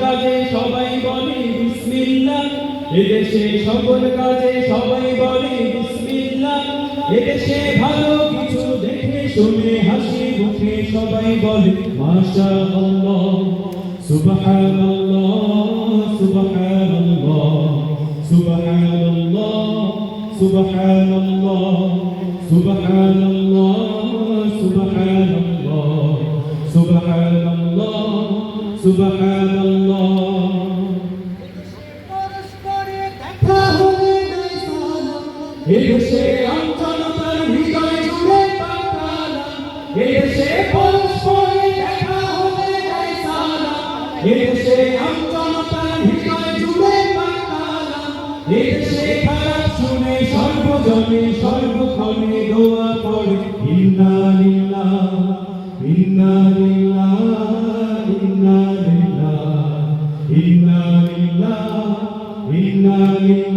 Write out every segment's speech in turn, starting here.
কাজে সবাই বলে বিসমিল্লাহ। এদেশে সকল কাজে সবাই বলে বিসমিল্লাহ। এদেশে ভালো কিছু দেখে শুনে হাসি মুখে সবাই বলে, মাশাআল্লাহ, সুবহানাল্লাহ সুবহানাল্লাহ সুবহানাল্লাহ সুবহানাল্লাহ সুবহানাল্লাহ সুবহানাল্লাহ। এদেশে অঞ্চলতার হৃদয় জুড়ে এদেশে পরস্পরে দেখা হলে নাই সালাম এদেশে অঞ্চলতার হৃদয় জুড়ে এদেশে খারাপ শুনে সর্বজনে সর্বক্ষণে দোয়া।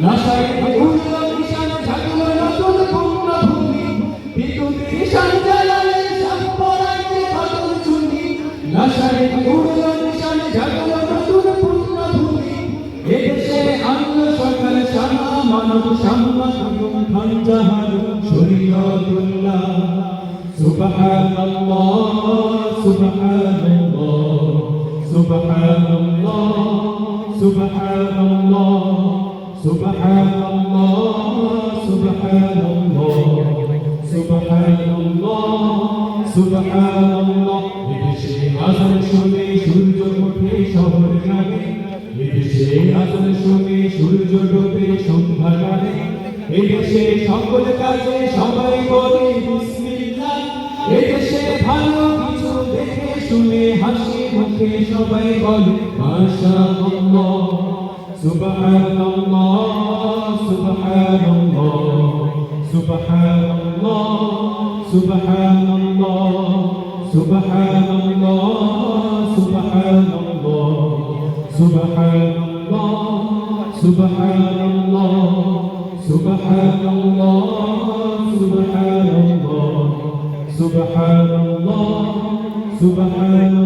Nasa ay ulo, isang sa dulo na tulong na bumi, dito di isang নাসারে গৌরব নিশানে জাগল নতুন পূর্ণ ভূমি এ দেশে আন্ন সকাল সামা মানব সাম্মা সুগম ভঞ্জাহার শরীয়তুল্লাহ সুবহানাল্লাহ সুবহানাল্লাহ সুবহানাল্লাহ সুবহানাল্লাহ সুবহানাল্লাহ সুবহানাল্লাহ। সুবহানাল্লাহ এদেশে আজান শুনে সূর্য ওঠে শহর গ্রামে এদেশে আজান শুনে সূর্য ডোবে সন্ধ্যা গানে এদেশে সকল কাজে সবাই বলে বিসমিল্লাহ এদেশে ভালো কিছু দেখে শুনে হাসি মুখে সবাই বলে মাশাআল্লাহ সুবহানাল্লাহ সুবহানাল্লাহ সুবহানাল্লাহ সুবহানাল্লাহ সুবহানাল্লাহ সুবহানাল্লাহ সুবহানাল্লাহ সুবহানাল্লাহ সুবহানাল্লাহ সুবহানাল্লাহ সুবহানাল্লাহ সুবহানাল্লাহ